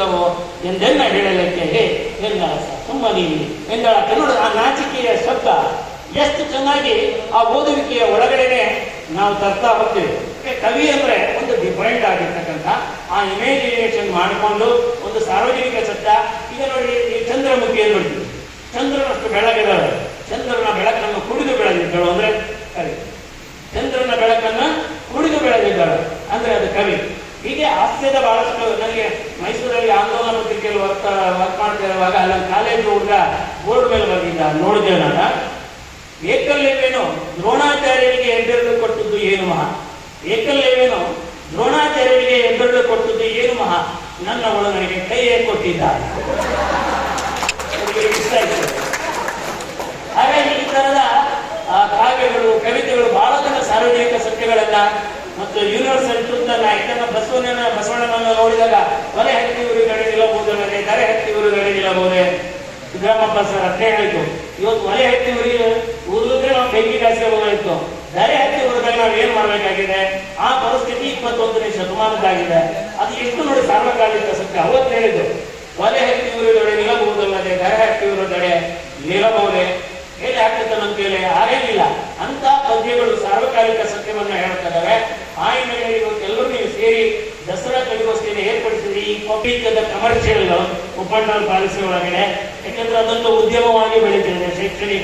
ಇಲ್ಲವೋ ಎಂದೆಲ್ಲ ಹೇಳಲಿಕ್ಕೆ ಎಂದ ನೀವು ಎಂದಳ ಕನ್ನಡ ಆ ನಾಚಿಕೆಯ ಶಬ್ದ ಎಷ್ಟು ಚೆನ್ನಾಗಿ ಆ ಓದುವಿಕೆಯ ಒಳಗಡೆನೆ ನಾವು ತರ್ತಾ ಹೋಗ್ತೇವೆ. ಕವಿ ಅಂದ್ರೆ ಒಂದು ಡಿಫೈಂಡ್ ಆಗಿರ್ತಕ್ಕಂಥ ಆ ಇಮೇಜಿನೇಷನ್ ಮಾಡಿಕೊಂಡು ಒಂದು ಸಾರ್ವಜನಿಕ ಸತ್ಯ. ಈಗ ನೋಡಿ, ಈ ಚಂದ್ರಮುಖಿಯನ್ನು ನೋಡ್ತೀವಿ ಚಂದ್ರನಷ್ಟು ಬೆಳಗಿದ್ದಾಳೆ ಚಂದ್ರನ ಬೆಳಕನ್ನು ಕುಡಿದು ಬೆಳೆದಿದ್ದಳು ಅಂದ್ರೆ ಕವಿ. ಚಂದ್ರನ ಬೆಳಕನ್ನ ಕುಡಿದು ಬೆಳೆದಿದ್ದಳು ಅಂದ್ರೆ ಅದು ಕವಿ. ಹೀಗೆ ಹಾಸ್ಯದ ಬಹಳಷ್ಟು ನನಗೆ ಪತ್ರಿಕೆಯಲ್ಲಿ ವರ್ಕ್ ವರ್ಕ್ ಮಾಡ್ತಾ ಇರುವಾಗ ಅಲ್ಲಿ ಕಾಲೇಜ್ ಹುಡುಗ ಬೋರ್ಡ್ ಮೇಲೆ ಬಂದಿದ್ದ ನೋಡಿದೆ ನಾನು? ಏಕಲ್ಯವೇನು ದ್ರೋಣಾಚಾರ್ಯರಿಗೆ ಎಬ್ಬೆರಳು ಕೊಟ್ಟದ್ದು ಏನು ಮಹಾ? ಏಕಲ್ಯವೇನು ದ್ರೋಣಾಚಾರ್ಯರಿಗೆ ಎಬ್ಬೆರಳು ಕೊಟ್ಟದ್ದು ಏನು ಮಹಾ? ನನ್ನ ಒಳಗಡೆಗೆ ಕೈಯೇ ಕೊಟ್ಟಿದ್ದ. ಹಾಗೆ ಈ ತರದ ಕಾವ್ಯಗಳು, ಕವಿತೆಗಳು ಬಹಳ ಜನ ಸಾರ್ವಜನಿಕ ಸತ್ಯಗಳೆಲ್ಲ. ಮತ್ತು ಯೂನಿವರ್ಸಲ್ ಟ್ರೂತ್ ಅನ್ನ ಇದನ್ನ ಬಸವಣ್ಣನ ನೋಡಿದಾಗ ಹೊರೆ ಹತ್ತಿ ಊರುಗಳೇ ನಿಲ್ಲಬಹುದಲ್ಲದೆ ದರೆ ಹತ್ತಿ ಊರುಗಳೇ ನಿಲ್ಲಬಹುದೇ ಸಿದ್ದರಾಮಪ್ಪ ಸರ್ ಅಂತ ಹೇಳಿತು ಇವತ್ತು ಒಲೆ ಹತ್ತಿ ಉರಿ, ಉರಿದ್ರೆ ನಾವು ಬೆಂಕಿ ಕಾಯಿಸಬಹುದಾಗಿತ್ತು ದರೆ ಹತ್ತಿ ಉರಿದಾಗ ನಾವು ಏನ್ ಮಾಡಬೇಕಾಗಿದೆ? ಆ ಪರಿಸ್ಥಿತಿ ಇಪ್ಪತ್ತೊಂದನೇ ಶತಮಾನದಾಗಿದೆ ಅದು ಎಷ್ಟು ನೋಡಿ ಸಾರ್ವಕಾಲಿಕ ಸತ್ಯ? ಅವತ್ತು ಹೇಳಿದ್ದು ಒಲೆ ಹತ್ತಿ ಉರಿದೊಡೆ ನಿಲ್ಲಬಹುದಲ್ಲದೆ ದರೆ ಹತ್ತಿ ಉರಿದೊಡೆ ನಿಲ್ಲಬಹುದೇ? ಹೇಳಿ ಆಗ್ತದೆ ನಮ್ಮ ಕೇಳಿ ಹಾಗೇನಿಲ್ಲ. ಅಂತ ಪದ್ಯಗಳು ಸಾರ್ವಕಾಲಿಕ ಸತ್ಯವನ್ನ ಹೇಳ್ತಿದ್ದಾವೆ ಆ ಹಿನ್ನೆಲೆಯಲ್ಲಿ ಇವತ್ತು ಎಲ್ಲರೂ ನೀವು ಸೇರಿ ದಸರಾ ಕವಿಗೋಷ್ಠಿಯನ್ನು ಏರ್ಪಡಿಸಿದ್ರಿ. ಈ ಪಬ್ಲಿಕ್ ಕಮರ್ಷಿಯಲ್ ಉಪಂಡಲ್ ಪಾಲಿಸಿ ಒಳಗಡೆ ಯಾಕಂದ್ರೆ ಅದೊಂದು ಉದ್ಯಮವಾಗಿ ಬೆಳೀತಿದೆ ಶೈಕ್ಷಣಿಕ